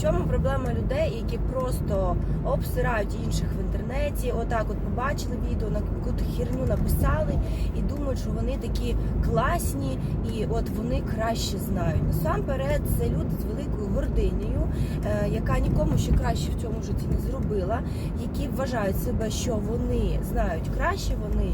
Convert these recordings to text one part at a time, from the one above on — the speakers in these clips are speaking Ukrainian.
В чому проблема людей, які просто обсирають інших в інтернеті, отак от побачили відео, на яку херню написали і думають, що вони такі класні і от вони краще знають. Насамперед, це люди з великою гординею, е, яка нікому ще краще в цьому житті не зробила, які вважають себе, що вони знають краще, вони.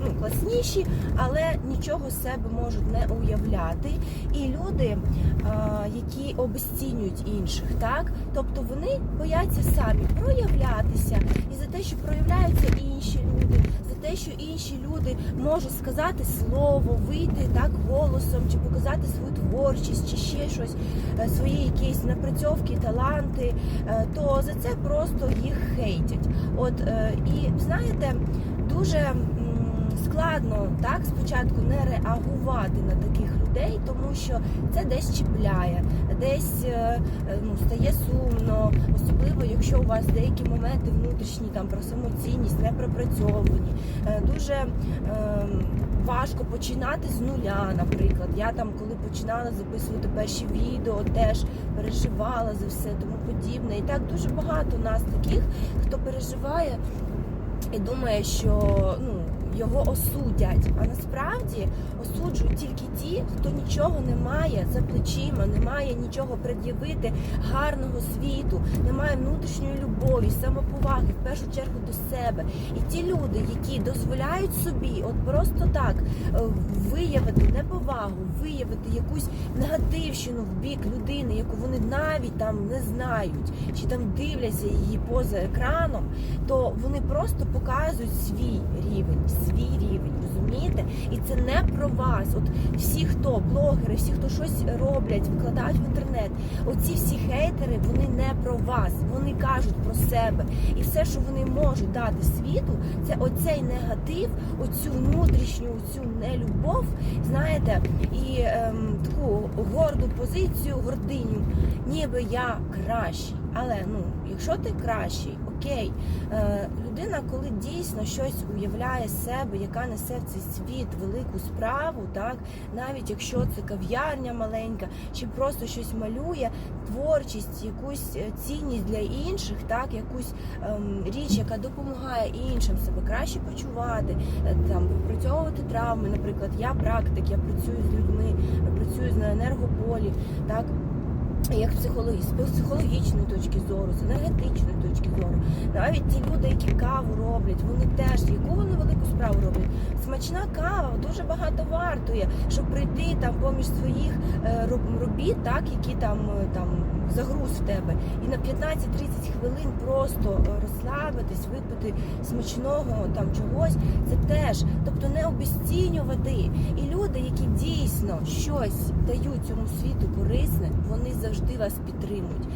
Е, Ну, класніші, але нічого з себе можуть не уявляти. І люди, а, які обесцінюють інших, так тобто вони бояться самі проявлятися і за те, що проявляються інші люди, за те, що інші люди можуть сказати слово, вийти так голосом, чи показати свою творчість, чи ще щось, е, свої якісь напрацьовки, таланти, е, то за це просто їх хейтять. От е, і знаєте, дуже. Складно так спочатку не реагувати на таких людей, тому що це десь чіпляє, десь е, е, ну, стає сумно, особливо якщо у вас деякі моменти внутрішні там про самоцінність не пропрацьовані. Е, Дуже е, важко починати з нуля. Наприклад, я там, коли починала записувати перші відео, теж переживала за все тому подібне. І так дуже багато нас таких, хто переживає і думає, що ну його осудять. А насправді осуджують тільки ті, хто нічого не має за плечима, не має нічого пред'явити гарного світу, не має внутрішньої любові, самоповаги, в першу чергу до себе. І ті люди, які дозволяють собі, от просто так е, виявити неповагу, виявити якусь негативщину в бік людини, яку вони навіть там не знають, чи там дивляться її поза екраном, то вони просто показують свій рівень, свій рівень, розумієте? І це не про вас. От всі, хто блогери, всі, хто щось роблять, викладають в інтернет, оці всі хейтери, вони не про вас, вони кажуть про себе. І все, що вони можуть дати світу, це оцей негатив, оцю внутрішню, оцю нелюбов, знаєте, і ем, таку горду позицію, гординю, ніби я кращий. Але ну, якщо ти кращий, окей, е, людина, коли дійсно щось уявляє себе, яка несе в цей світ велику справу, так навіть якщо це кав'ярня маленька, чи просто щось малює, творчість, якусь е, цінність для інших, так якусь ем, річ, яка допомагає іншим себе краще почувати, е, там випрацьовувати травми. Наприклад, я практик, я працюю з людьми, працюю на енергополі, так. Як психологі, з психологічної точки зору, з енергетичної точки зору, навіть ті люди, які каву роблять, вони теж яку вони велику справу роблять. Смачна кава дуже багато вартує, щоб прийти там поміж своїх е, робіт, так які там е, там загруз в тебе, і на 15-30 хвилин просто е, розслабитись, випити смачного там чогось. Це теж, тобто не обесцінювати. І люди, які дійсно щось дають цьому світу корисне, вони завжди вас підтримують.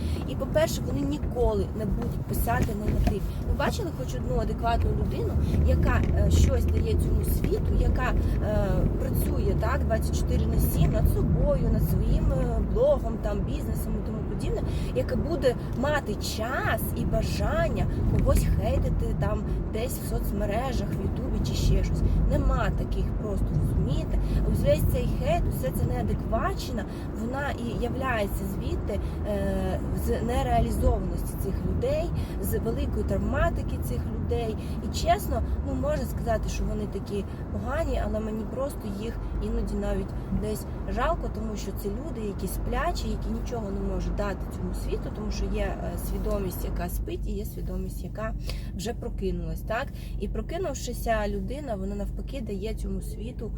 По-перше, вони ніколи не будуть писати негатив. Ви бачили хоч одну адекватну людину, яка е, щось дає цьому світу, яка е, працює так 24 на 7 над собою, над своїм е, блогом, там бізнесом і тому подібне, яка буде мати час і бажання когось хейтити там десь в соцмережах, в Ютубі чи ще щось. Нема таких просто розумієте. Весь цей хейт, усе це неадекватщина, вона і являється звідти е, з нереалізованості цих людей, з великої травматики цих людей. І чесно, ну можна сказати, що вони такі погані, але мені просто їх іноді навіть десь жалко, тому що це люди, які сплячі, які нічого не можуть дати цьому світу, тому що є е, свідомість, яка спить, і є свідомість, яка вже прокинулась, так і прокинувшися людина, вона навпаки дає цьому світу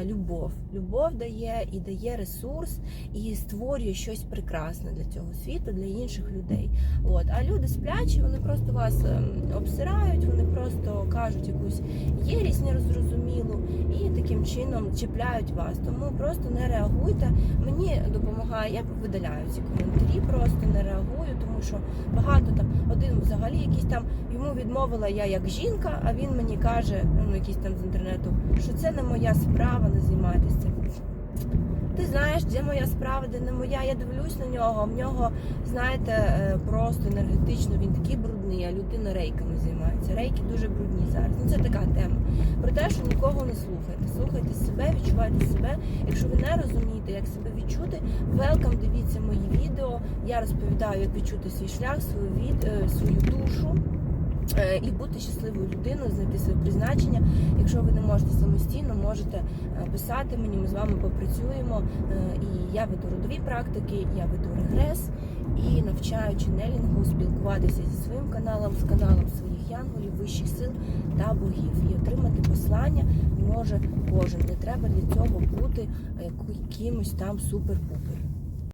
е, любов. Любов дає і дає ресурс, і створює щось прекрасне для цього світу, для інших людей. От а люди сплячі, вони просто вас ем, обсирають, вони просто кажуть якусь єрість нерозрозумілу і таким чином чіпляють вас. Тому просто не реагуйте. Мені допомагає, я видаляю ці коментарі, просто не реагую, тому що багато там один взагалі якийсь там йому відмовила я як жінка, а він мені каже, ну якийсь там з інтернету, що це не моя справа, не займайтеся цим. Ти знаєш, де моя справа, де не моя. Я дивлюсь на нього. В нього, знаєте, е, просто енергетично він такий брудний, а людина рейками займається. Рейки дуже брудні зараз. Ну це така тема. Про те, що нікого не слухайте. Слухайте себе, відчувайте себе. Якщо ви не розумієте, як себе відчути, велкам, дивіться мої відео. Я розповідаю, як відчути свій шлях, свою від е, свою душу. Е, І бути щасливою людиною, знайти своє призначення. Якщо ви не можете самостійно, можете е, писати мені, ми з вами попрацюємо. Е, І я веду родові практики, я веду регрес і навчаю ченелінгу спілкуватися зі своїм каналом, з каналом своїх янголів, вищих сил та богів. І отримати послання може кожен. Не треба для цього бути якимось там супер-пупер.